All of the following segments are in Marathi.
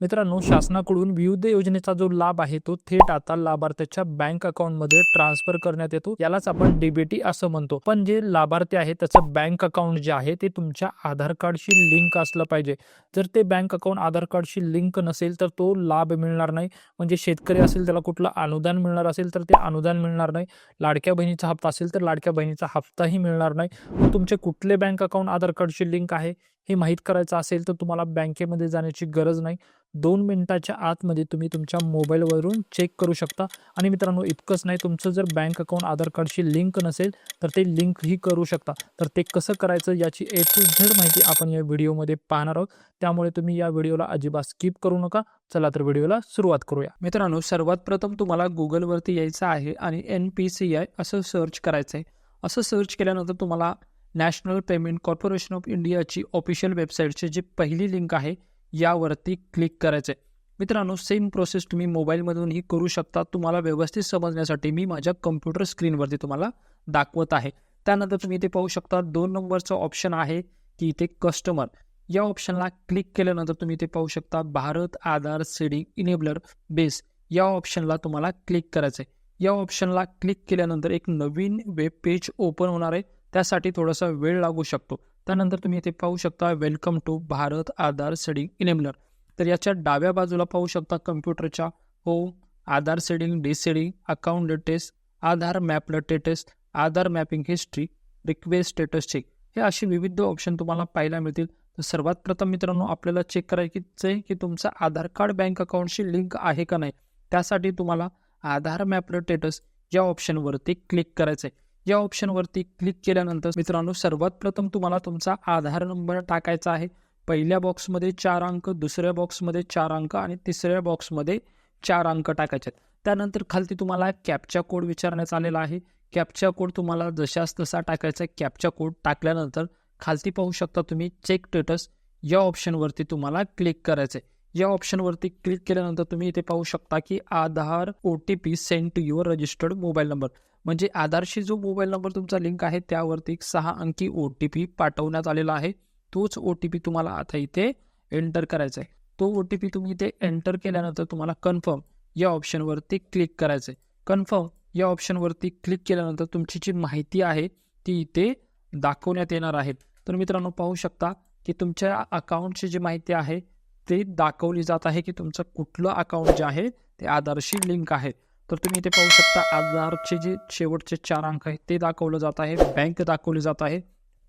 मित्रांनो शासनाकडून विविध योजनेचा जो लाभ आहे तो थेट आता लाभार्थ्याच्या बँक अकाउंटमध्ये ट्रान्सफर करण्यात येतो. यालाच आपण डीबीटी असं म्हणतो. पण जे लाभार्थी आहे त्याचं बँक अकाउंट जे आहे ते तुमच्या आधार कार्डशी लिंक असलं पाहिजे. जर ते बँक अकाउंट आधार कार्डशी लिंक नसेल तर तो लाभ मिळणार नाही. म्हणजे शेतकरी असेल त्याला कुठलं अनुदान मिळणार असेल तर ते अनुदान मिळणार नाही. लाडक्या बहिणीचा हप्ता असेल तर लाडक्या बहिणीचा हप्ताही मिळणार नाही. तुमचे कुठले बँक अकाउंट आधार कार्डशी लिंक आहे? हे माहीत करायचं असेल तर तुम्हाला बँकेमध्ये जाण्याची गरज नाही. दोन मिनिटाच्या आतमध्ये तुम्ही तुमच्या मोबाईलवरून चेक करू शकता. आणि मित्रांनो इतकंच नाही तुमचं जर बँक अकाउंट आधार कार्डशी लिंक नसेल तर ते लिंकही करू शकता. तर ते कसं करायचं याची ए टू झेड माहिती आपण या व्हिडिओमध्ये पाहणार आहोत. त्यामुळे तुम्ही या व्हिडिओला अजिबात स्किप करू नका. चला तर व्हिडिओला सुरुवात करूया. मित्रांनो सर्वात प्रथम तुम्हाला गुगलवरती यायचं आहे आणि एन पी सी आय असं सर्च करायचं आहे असं सर्च केल्यानंतर तुम्हाला नॅशनल पेमेंट कॉर्पोरेशन ऑफ इंडियाची ऑफिशियल वेबसाईटची जी पहिली लिंक आहे यावरती क्लिक करायचं आहे मित्रांनो सेम प्रोसेस तुम्ही मोबाईलमधूनही करू शकता. तुम्हाला व्यवस्थित समजण्यासाठी मी माझ्या कम्प्युटर स्क्रीनवरती तुम्हाला दाखवत आहे. त्यानंतर तुम्ही इथे पाहू शकता दोन नंबरचं ऑप्शन आहे की इथे कस्टमर या ऑप्शनला क्लिक केल्यानंतर तुम्ही इथे पाहू शकता Bharat Aadhaar seeding enabler base या ऑप्शनला तुम्हाला क्लिक करायचं आहे या ऑप्शनला क्लिक केल्यानंतर एक नवीन वेब पेज ओपन होणार आहे. त्यासाठी थोडासा वेळ लागू शकतो. त्यानंतर तुम्ही इथे पाहू शकता welcome to Bharat Aadhaar seeding enabler. तर याच्या डाव्या बाजूला पाहू शकता कम्प्युटरच्या home Aadhaar seeding deseeding account details Aadhaar map टेटेस्ट Aadhaar mapping history request status check हे असे विविध ऑप्शन तुम्हाला पाहायला मिळतील. तर सर्वात प्रथम मित्रांनो आपल्याला चेक करायचं आहे की तुमचं आधार कार्ड बँक अकाउंटशी लिंक आहे का नाही. त्यासाठी तुम्हाला आधार मॅप स्टेटस या ऑप्शनवरती क्लिक करायचं आहे या ऑप्शनवरती क्लिक केल्यानंतर मित्रांनो सर्वात प्रथम तुम्हाला तुमचा आधार नंबर टाकायचा आहे. पहिल्या बॉक्समध्ये चार अंक दुसऱ्या बॉक्समध्ये चार अंक आणि तिसऱ्या बॉक्समध्ये चार अंक टाकायचे. आहेत त्यानंतर खालती तुम्हाला कॅपचा कोड विचारण्यात आलेला आहे. कॅपचा कोड तुम्हाला जशाच तसा टाकायचा आहे. कॅपचा कोड टाकल्यानंतर खालती पाहू शकता तुम्ही चेक स्टेटस या ऑप्शनवरती तुम्हाला क्लिक करायचं आहे या ऑप्शनवरती क्लिक केल्यानंतर तुम्ही इथे पाहू शकता की Aadhaar O T P send to your registered mobile number म्हणजे आधारशी जो मोबाईल नंबर तुमचा लिंक आहे त्यावरती एक सहा अंकी ओ टी पी पाठवण्यात आलेला आहे. तोच ओ टी पी तुम्हाला आता इथे एंटर करायचा आहे. तो ओ टी पी तुम्ही इथे एंटर केल्यानंतर तुम्हाला कन्फर्म या ऑप्शनवरती क्लिक करायचं आहे कन्फर्म या ऑप्शनवरती क्लिक केल्यानंतर तुमची जी माहिती आहे ती इथे दाखवण्यात येणार आहे. तर मित्रांनो पाहू शकता की तुमच्या अकाउंटची जी माहिती आहे ते दाखवली जात आहे की तुमचं कुठलं अकाउंट जे आहे ते आधारशी लिंक आहे. तर तुम्ही इथे पाहू शकता आधारचे जे शेवटचे चार अंक आहेत ते दाखवलं जात आहे. बँक दाखवली जात आहे.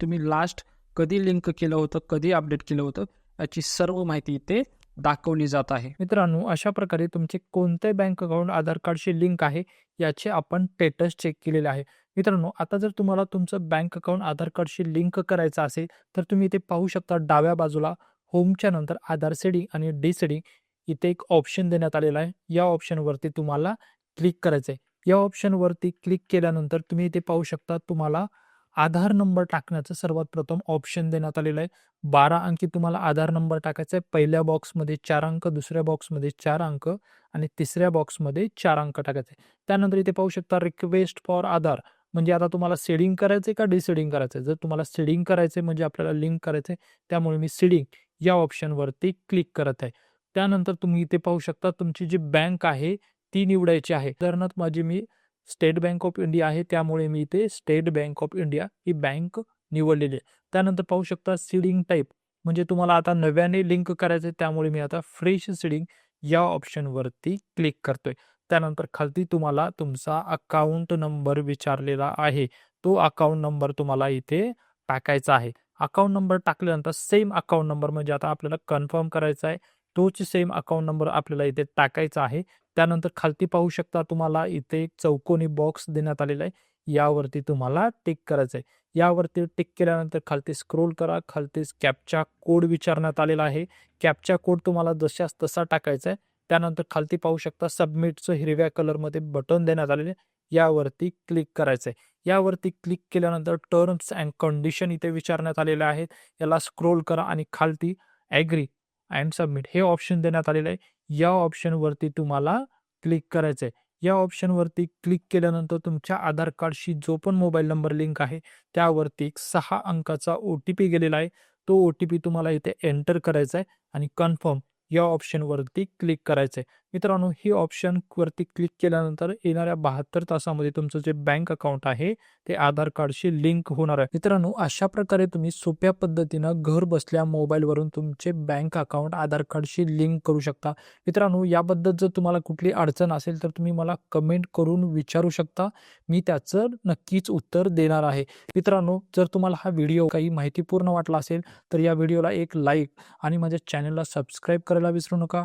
तुम्ही लास्ट कधी लिंक केलं होतं कधी अपडेट केलं होतं याची सर्व माहिती इथे दाखवली जात आहे. मित्रांनो अशा प्रकारे तुमचे कोणते बँक अकाउंट आधार कार्डशी लिंक आहे याचे आपण स्टेटस चेक केलेले आहे. मित्रांनो आता जर तुम्हाला तुमचं बँक अकाउंट आधार कार्डशी लिंक करायचं असेल तर तुम्ही इथे पाहू शकता डाव्या बाजूला होमच्या नंतर आधार सेडिंग आणि डी सेडिंग इथे एक ऑप्शन देण्यात आलेला आहे. या ऑप्शनवरती तुम्हाला क्लिक करायचं आहे या ऑप्शनवरती क्लिक केल्यानंतर तुम्ही इथे पाहू शकता तुम्हाला आधार नंबर टाकण्याचं सर्वात प्रथम ऑप्शन देण्यात आलेलं आहे. बारा अंकी तुम्हाला आधार नंबर टाकायचा आहे. पहिल्या बॉक्समध्ये चार अंक दुसऱ्या बॉक्समध्ये चार अंक आणि तिसऱ्या बॉक्समध्ये चार अंक टाकायचे. त्यानंतर इथे पाहू शकता रिक्वेस्ट फॉर आधार. म्हणजे आता तुम्हाला सेडिंग करायचं आहे का डिसेडिंग करायचं आहे जर तुम्हाला सेडिंग करायचं आहे म्हणजे आपल्याला लिंक करायचं आहे त्यामुळे मी सेडिंग या ऑप्शनवरती क्लिक करत आहे. त्यानंतर तुम्ही इथे पाहू शकता तुमची जी बँक आहे ती निवडायची आहे. उदाहरणार्थ माझी मी स्टेट बँक ऑफ इंडिया आहे त्यामुळे मी इथे स्टेट बँक ऑफ इंडिया ही बँक निवडलेली आहे. त्यानंतर पाहू शकता सीडिंग टाईप. म्हणजे तुम्हाला आता नव्याने लिंक करायचं आहे त्यामुळे मी आता फ्रेश सीडिंग या ऑप्शनवरती क्लिक करतोय. त्यानंतर खालती तुम्हाला तुमचा अकाउंट नंबर विचारलेला आहे. तो अकाउंट नंबर तुम्हाला इथे टाकायचा आहे. अकाउंट नंबर टाकल्यानंतर सेम अकाउंट नंबर म्हणजे आता आपल्याला कन्फर्म करायचा आहे. तोच सेम अकाउंट नंबर आपल्याला इथे टाकायचा आहे. त्यानंतर खालती पाहू शकता तुम्हाला इथे एक चौकोनी बॉक्स देण्यात आलेला आहे. यावरती तुम्हाला टिक करायचं आहे. यावरती टिक केल्यानंतर खालती स्क्रोल करा. खालती कॅपचा कोड विचारण्यात आलेला आहे. कॅपचा कोड तुम्हाला जशाच तसा टाकायचा आहे. त्यानंतर खालती पाहू शकता सबमिटचं हिरव्या कलरमध्ये बटन देण्यात आलेले यावरती क्लिक करायचं आहे. यावरती क्लिक केल्यानंतर टर्म्स अँड कंडिशन इथे विचारण्यात आलेले आहेत. याला स्क्रोल करा आणि खालती ॲग्री अँड सबमिट हे ऑप्शन देण्यात आलेलं आहे. या ऑप्शनवरती तुम्हाला क्लिक करायचं आहे. या ऑप्शनवरती क्लिक केल्यानंतर तुमच्या आधार कार्डशी जो पण मोबाईल नंबर लिंक आहे त्यावरती एक सहा अंकाचा ओ टी पी गेलेला आहे. तो ओ टी पी तुम्हाला इथे एंटर करायचा आहे आणि कन्फर्म या ऑप्शनवरती क्लिक करायचं आहे. मित्रांनो ही ऑप्शन वरती क्लिक केल्यानंतर येणाऱ्या बहात्तर तासामध्ये तुमचं जे बँक अकाउंट आहे ते आधार कार्डशी लिंक होणार आहे. मित्रांनो अशा प्रकारे तुम्ही सोप्या पद्धतीनं घर बसल्या मोबाईलवरून तुमचे बँक अकाउंट आधार कार्डशी लिंक करू शकता. मित्रांनो याबद्दल जर तुम्हाला कुठली अडचण असेल तर तुम्ही मला कमेंट करून विचारू शकता. मी त्याचं नक्कीच उत्तर देणार आहे. मित्रांनो जर तुम्हाला हा व्हिडिओ काही माहितीपूर्ण वाटला असेल तर या व्हिडिओला एक लाईक आणि माझ्या चॅनलला सबस्क्राईब करायला विसरू नका.